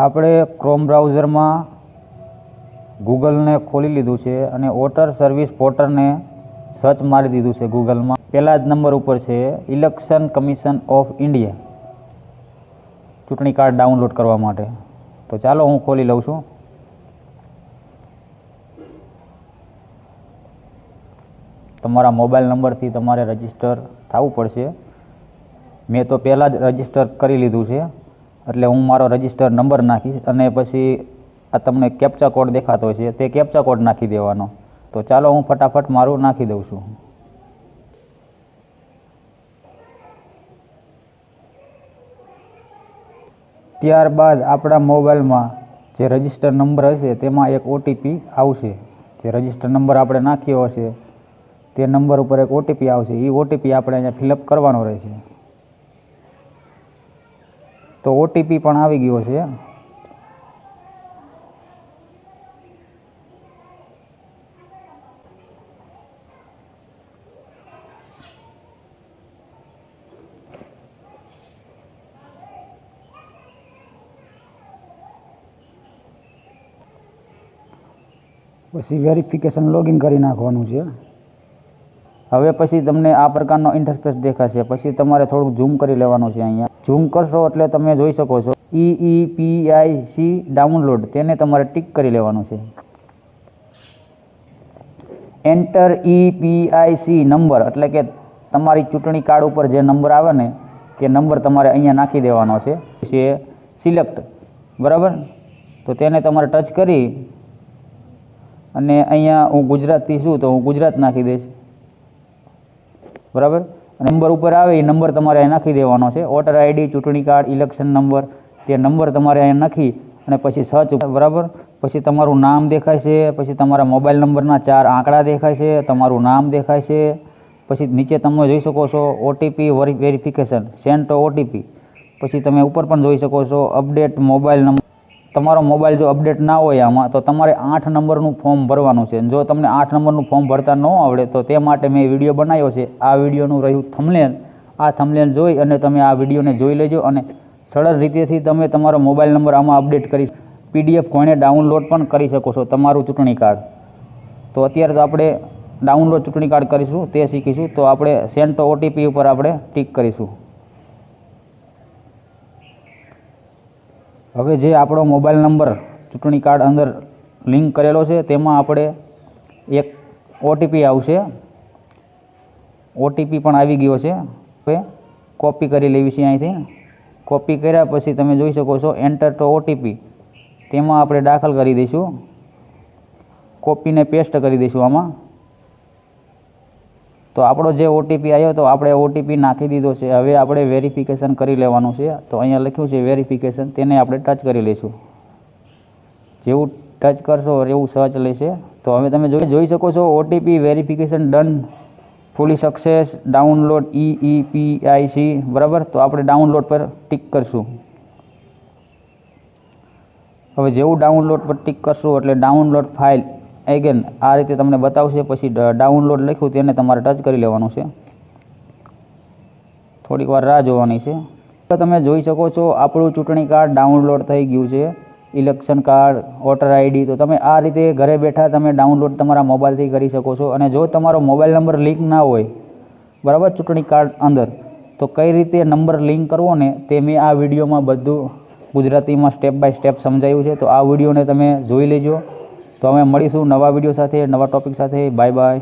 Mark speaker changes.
Speaker 1: આપણે ક્રોમ બ્રાઉઝરમાં ગૂગલને ખોલી લીધું છે અને વોટર સર્વિસ પોર્ટલને સર્ચ મારી દીધું છે ગૂગલમાં પહેલા જ નંબર ઉપર છે ઇલેક્શન કમિશન ઓફ ઇન્ડિયા ચૂંટણી કાર્ડ ડાઉનલોડ કરવા માટે. તો ચાલો હું ખોલી લઉં છું. તમારા મોબાઈલ નંબરથી તમારે રજિસ્ટર થવું પડશે. મેં તો પહેલાં જ રજિસ્ટર કરી લીધું છે. એટલે હું મારો રજિસ્ટર નંબર નાખીશ અને પછી આ તમને કેપ્ચા કોડ દેખાતો છે તે કેપ્ચા કોડ નાખી દેવાનો. તો ચાલો હું ફટાફટ મારું નાખી દઉં છું. ત્યારબાદ આપણા મોબાઈલમાં જે રજિસ્ટર નંબર હશે, તેમાં એક ઓટીપી આવશે. જે રજિસ્ટર નંબર આપણે નાખ્યો હશે, તે નંબર ઉપર એક ઓટીપી આવશે. એ ઓટીપી આપણે અહીંયા ફિલઅપ કરવાનો રહેશે. તો ઓટીપી પણ આવી ગયો છે. પછી વેરિફિકેશન લોગિન કરી નાખવાનું છે. હવે પછી તમને આ પ્રકારનો ઇન્ટરફેસ દેખાશે. પછી તમારે થોડુંક ઝૂમ કરી લેવાનું છે અહીંયા. ઝૂમ કરશો એટલે તમે જોઈ શકો છો. E E P I C download તેને તમારે ટિક કરી લેવાનું છે. Enter E P I C number એટલે કે તમારી ચૂંટણી કાર્ડ ઉપર જે નંબર આવે ને, તે નંબર તમારે અહીંયા નાખી દેવાનો છે. છે સિલેક્ટ બરાબર? તો તેને તમારે ટચ કરી અને અહીંયા હું ગુજરાતથી છું, તો હું ગુજરાત નાખી દઈશ. બરાબર? નંબર ઉપર આવે, એ નંબર તમારે અહીં નાખી દેવાનો છે. વોટર આઈડી ચૂંટણી કાર્ડ, ઇલેક્શન નંબર, તે નંબર તમારે અહીંયા નાખી અને પછી સર્ચ બરાબર? પછી તમારું નામ દેખાય છે, પછી તમારા મોબાઈલ નંબરના ચાર આંકડા દેખાય છે, તમારું નામ દેખાય છે. પછી નીચે તમે જોઈ શકો છો ઓટીપી વેરિફિકેશન, સેન્ટ ઓટીપી પછી તમે ઉપર પણ જોઈ શકો છો અપડેટ મોબાઈલ નંબર તમારો મોબાઈલ જો અપડેટ ના હોય આમાં, તો તમારે આઠ નંબરનું ફોર્મ ભરવાનું છે. જો તમને આઠ નંબરનું ફોર્મ ભરતા ન આવડે, તો તે માટે મેં વીડિયો બનાવ્યો છે. આ વિડીયોનું રહ્યું થમલેન આ થમલેન જોઈ અને તમે આ વિડીયોને જોઈ લેજો અને સરળ રીતેથી તમે તમારો મોબાઈલ નંબર આમાં અપડેટ કરી પીડીએફ કોઈને ડાઉનલોડ પણ કરી શકો છો, તમારું ચૂંટણી કાર્ડ. તો અત્યારે તો આપણે ડાઉનલોડ ચૂંટણી કાર્ડ કરીશું, તે શીખીશું. તો આપણે સેન્ટ ઓટીપી ઉપર આપણે ટીક કરીશું. હવે જે આપણો મોબાઈલ નંબર ચૂંટણી કાર્ડ અંદર લિંક કરેલો છે, તેમાં આપણે એક ઓટીપી આવશે. ઓટીપી પણ આવી ગયો છે. હવે કોપી કરી લેવી છે અહીંથી. કોપી કર્યા પછી તમે જોઈ શકો છો એન્ટર ટુ ઓટીપી તેમાં આપણે દાખલ કરી દઈશું. કોપીને પેસ્ટ કરી દઈશું આમાં. તો આપણો જે ઓટીપી આવ્યો તો આપણે ઓટીપી નાખી દીધો છે. હવે આપણે વેરિફિકેશન કરી લેવાનું છે. તો અહીંયા લખ્યું છે વેરિફિકેશન તેને આપણે ટચ કરી લઈશું. જેવું ટચ કરશો એવું સર્ચ લેશે. તો હવે તમે જોઈ શકો છો OTP verification done fully success download E E P I C બરાબર? તો આપણે ડાઉનલોડ પર ટિક કરશું. હવે જેવું ડાઉનલોડ પર ટિક કરશું એટલે ડાઉનલોડ ફાઇલ એગેન આ રીતે તમને બતાવશે, પછી ડાઉનલોડ લખ્યું તેને તમારે ટચ કરી લેવાનું છે. થોડીક વાર રાહ જોવાની છે. તો તમે જોઈ શકો છો, આપણું ચૂંટણી કાર્ડ ડાઉનલોડ થઈ ગયું છે. ઇલેક્શન કાર્ડ વોટર આઈડી તો તમે આ રીતે ઘરે બેઠા તમે ડાઉનલોડ તમારા મોબાઈલથી કરી શકો છો. અને જો તમારો મોબાઈલ નંબર લિંક ના હોય, બરાબર, ચૂંટણી કાર્ડ અંદર, તો કઈ રીતે નંબર લિંક કરવો ને તે મેં આ વિડીયોમાં બધું ગુજરાતીમાં સ્ટેપ બાય સ્ટેપ સમજાયું છે. તો આ વિડીયોને તમે જોઈ લેજો. તો અમે મળીશું નવા વીડિયો સાથે નવા ટોપિક સાથે. Bye bye